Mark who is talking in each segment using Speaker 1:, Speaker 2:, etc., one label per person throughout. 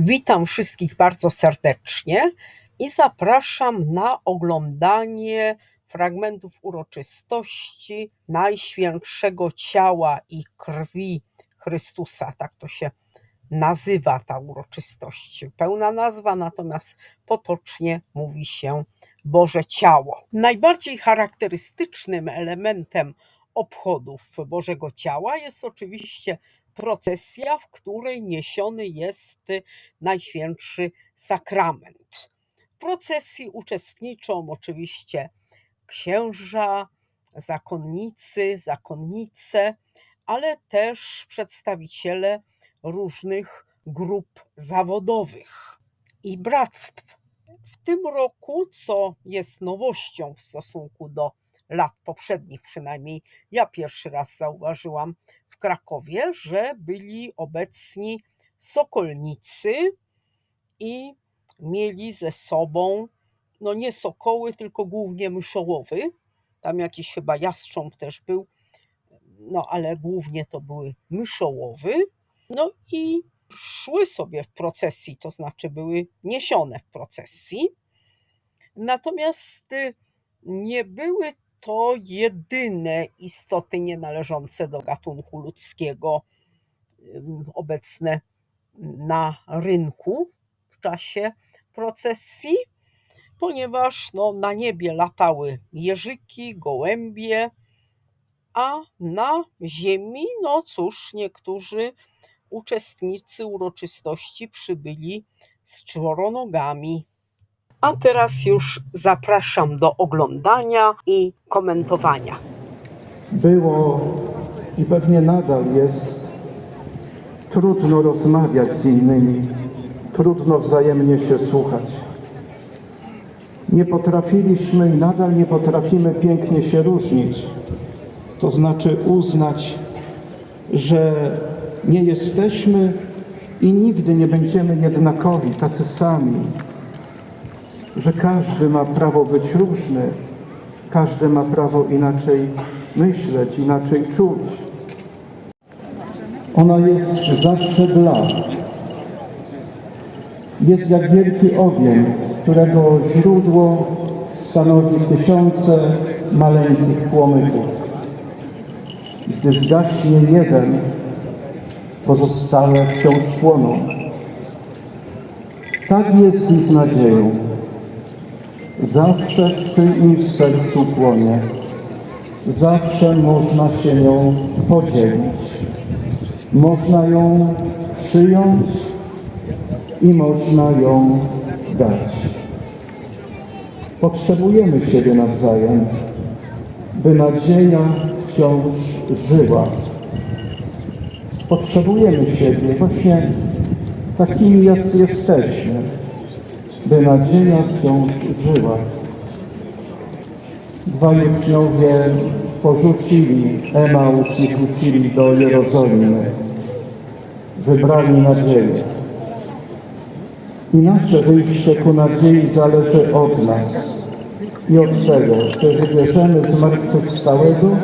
Speaker 1: Witam wszystkich bardzo serdecznie i zapraszam na oglądanie fragmentów uroczystości Najświętszego Ciała i Krwi Chrystusa. Tak to się nazywa ta uroczystość. Pełna nazwa, natomiast potocznie mówi się Boże Ciało. Najbardziej charakterystycznym elementem obchodów Bożego Ciała jest oczywiście procesja, w której niesiony jest Najświętszy Sakrament. W procesji uczestniczą oczywiście księża, zakonnicy, zakonnice, ale też przedstawiciele różnych grup zawodowych i bractw. W tym roku, co jest nowością w stosunku do lat poprzednich, przynajmniej ja pierwszy raz zauważyłam Krakowie, że byli obecni sokolnicy i mieli ze sobą, no nie sokoły, tylko głównie myszołowy. Tam jakiś chyba jastrząb też był, no ale głównie to były myszołowy. No i szły sobie w procesji, to znaczy były niesione w procesji. Natomiast y, nie były to jedyne istoty nienależące do gatunku ludzkiego obecne na rynku w czasie procesji, ponieważ no, na niebie latały jeżyki, gołębie, a na ziemi, no cóż, niektórzy uczestnicy uroczystości przybyli z czworonogami. A teraz już zapraszam do oglądania i komentowania.
Speaker 2: było i pewnie nadal jest trudno rozmawiać z innymi, trudno wzajemnie się słuchać. Nie potrafiliśmy i nadal nie potrafimy pięknie się różnić, to znaczy uznać, że nie jesteśmy i nigdy nie będziemy jednakowi, tacy sami, że każdy ma prawo być różny, każdy ma prawo inaczej myśleć, inaczej czuć. Ona jest zawsze dla. Jest jak wielki ogień, którego źródło stanowi tysiące maleńkich płomyków. Gdy zgaśnie jeden, pozostałe wciąż płoną. Tak jest i z nadzieją. Zawsze w czyimś sercu płonie. Zawsze można się nią podzielić. Można ją przyjąć i można ją dać. Potrzebujemy siebie nawzajem, by nadzieja wciąż żyła. Potrzebujemy siebie właśnie takimi, jacy jesteśmy, by nadzieja wciąż żyła. Dwaj uczniowie porzucili Emaus i wrócili do Jerozolimy. Wybrali nadzieję. I nasze wyjście ku nadziei zależy od nas i od tego, czy wybierzemy zmartwychwstałego,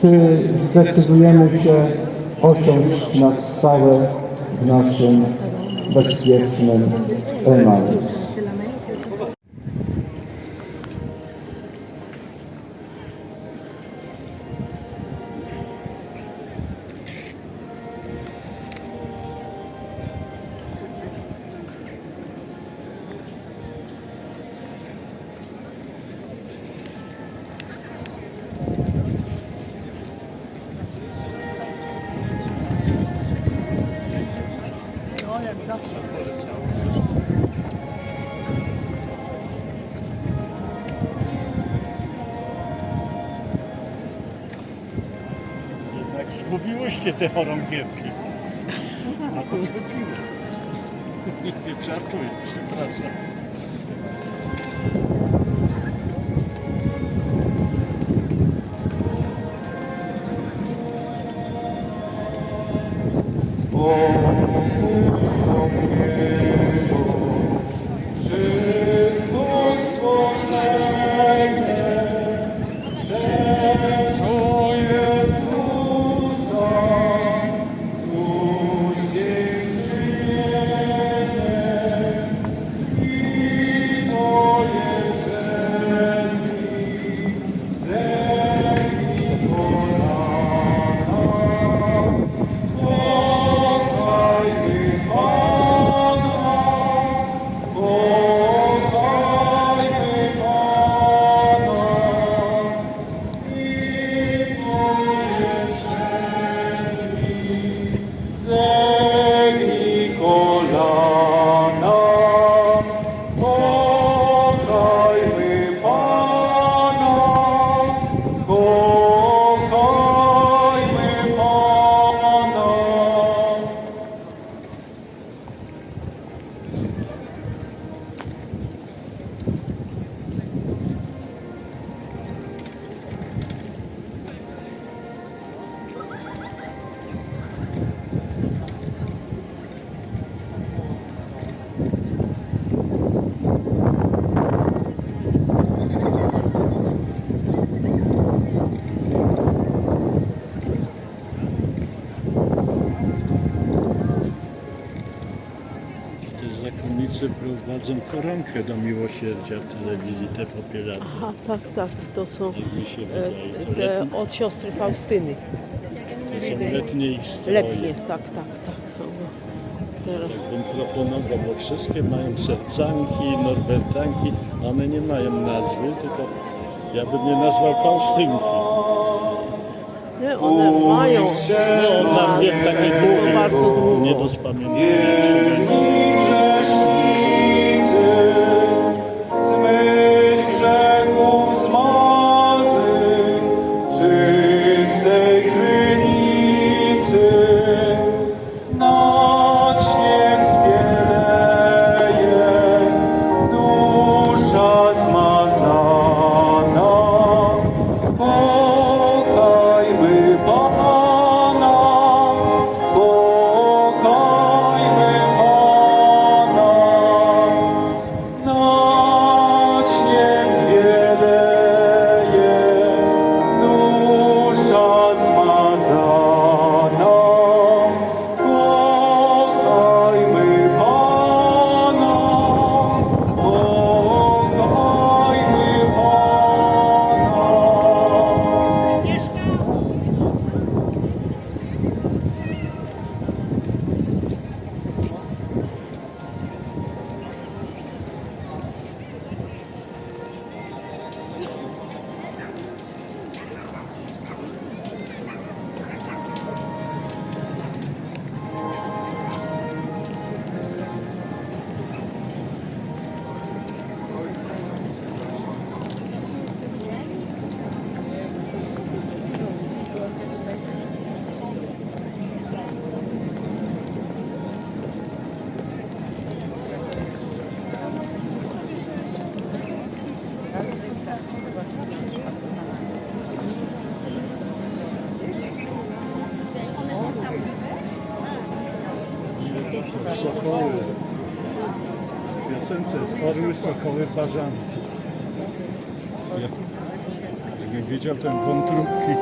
Speaker 2: czy zdecydujemy się osiąść na stałe w naszym baseia-se
Speaker 3: na. Zgubiłyście te chorągiewki. A to zgubiły. Nie żartuję, przepraszam. Prowadzą koronkę do miłosierdzia w telewizji te.
Speaker 4: Aha, tak, tak, to są
Speaker 3: Jak mi się
Speaker 4: e,
Speaker 3: wydaje. To
Speaker 4: te
Speaker 3: letnie,
Speaker 4: od siostry Faustyny.
Speaker 3: to są letnie ich stroje.
Speaker 4: Letnie, tak, tak, tak. No, bo teraz.
Speaker 3: Tak bym proponował, bo wszystkie mają sercanki, norbertanki, a one nie mają nazwy, tylko ja bym je nazwał Faustynki.
Speaker 4: Nie, one mają
Speaker 3: No, tam jest takie długie, nie do spamiętania. Bażany. Ja, jakbym wiedział ten wątróbki.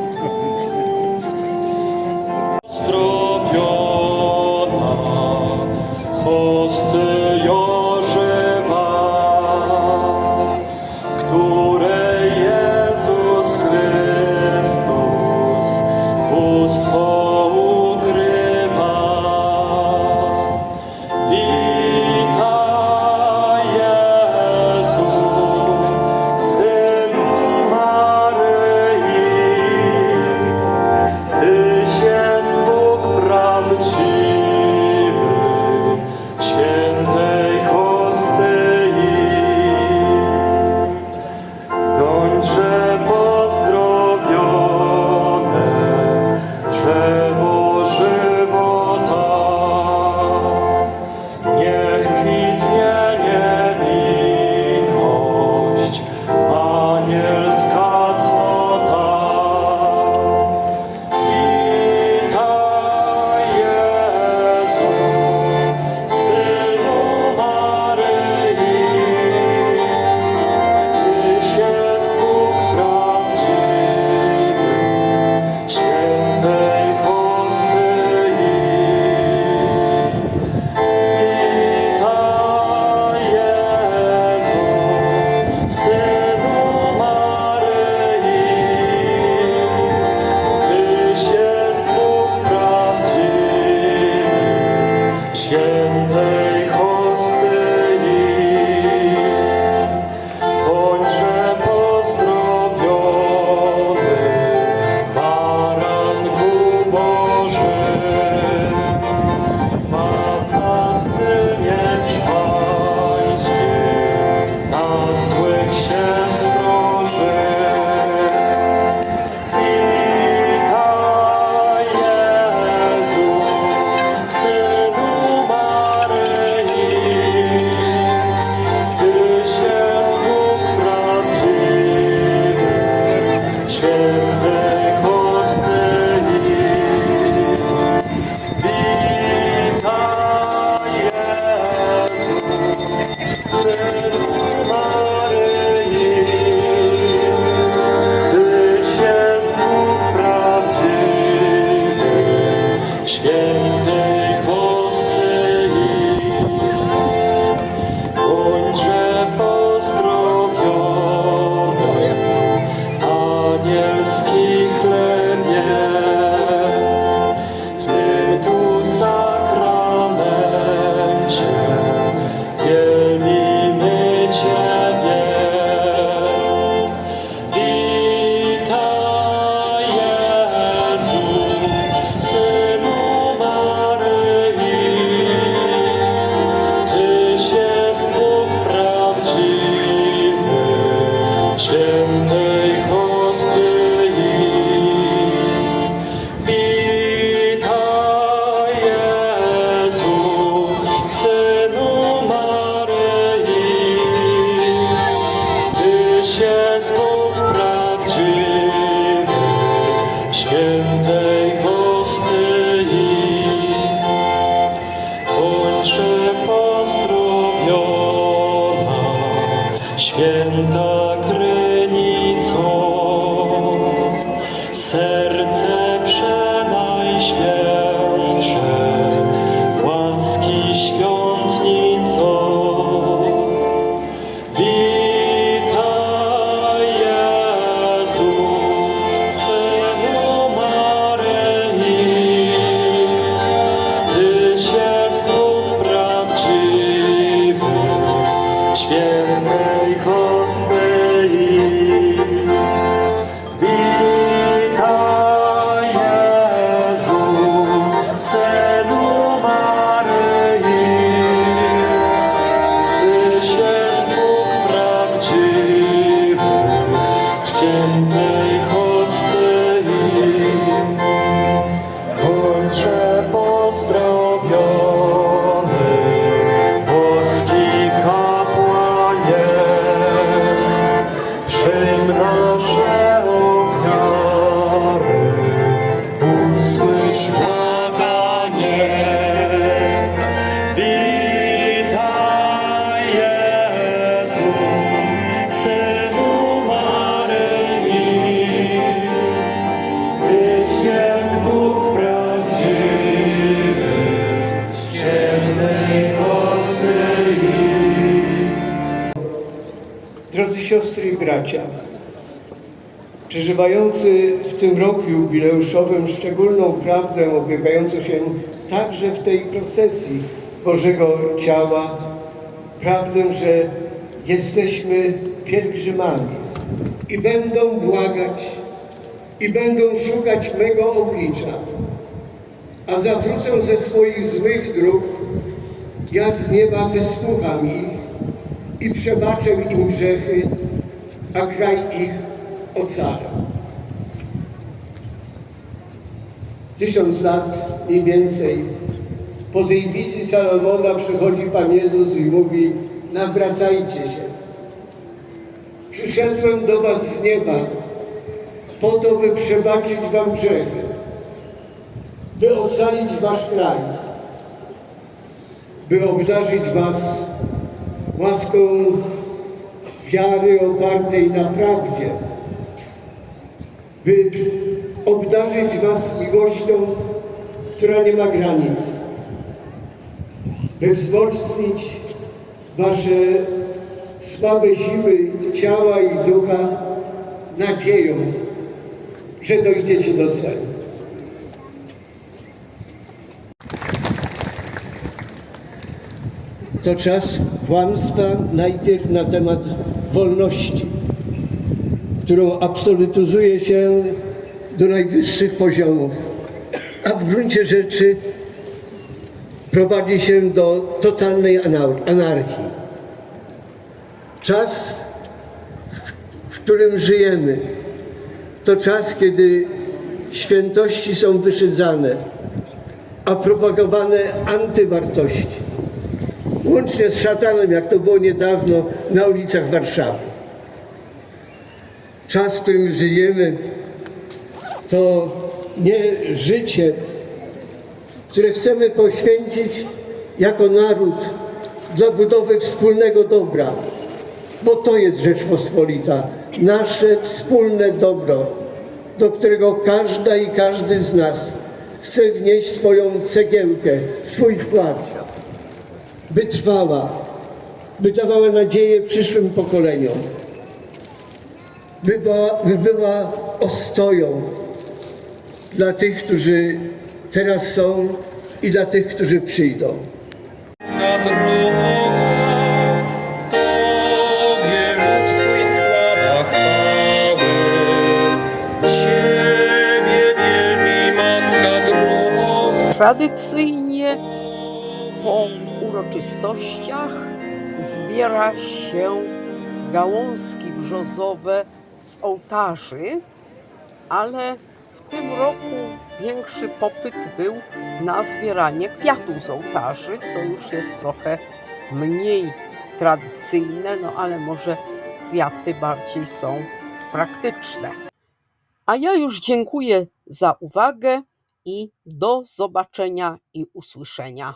Speaker 3: 现代。Serce
Speaker 5: siostry i bracia, przeżywający w tym roku jubileuszowym szczególną prawdę obiegającą się także w tej procesji Bożego Ciała, prawdę, że jesteśmy pielgrzymami i będą błagać i będą szukać mego oblicza, a zawrócą ze swoich złych dróg, ja z nieba wysłucham ich i przebaczę im grzechy, a kraj ich ocalę. Tysiąc lat mniej więcej po tej wizji Salomona przychodzi Pan Jezus i mówi nawracajcie się. Przyszedłem do was z nieba po to, by przebaczyć wam grzechy, by ocalić wasz kraj, by obdarzyć was łaską wiary opartej na prawdzie, by obdarzyć Was miłością, która nie ma granic, by wzmocnić Wasze słabe siły ciała i ducha nadzieją, że dojdziecie do celu. To czas kłamstwa najpierw na temat wolności, którą absolutyzuje się do najwyższych poziomów, a w gruncie rzeczy prowadzi się do totalnej anar- anarchii. Czas, w którym żyjemy, to czas, kiedy świętości są wyszydzane, a propagowane antywartości łącznie z szatanem, jak to było niedawno na ulicach Warszawy. Czas, w którym żyjemy, to nie życie, które chcemy poświęcić jako naród dla budowy wspólnego dobra, bo to jest Rzeczpospolita, nasze wspólne dobro, do którego każda i każdy z nas chce wnieść swoją cegiełkę, swój wkład by trwała, by dawała nadzieję przyszłym pokoleniom, by była, by była ostoją dla tych, którzy teraz są i dla tych, którzy przyjdą.
Speaker 1: Tradycyjnie po uroczystościach zbiera się gałązki brzozowe z ołtarzy, ale w tym roku większy popyt był na zbieranie kwiatów z ołtarzy, co już jest trochę mniej tradycyjne, no ale może kwiaty bardziej są praktyczne. A ja już dziękuję za uwagę i do zobaczenia i usłyszenia.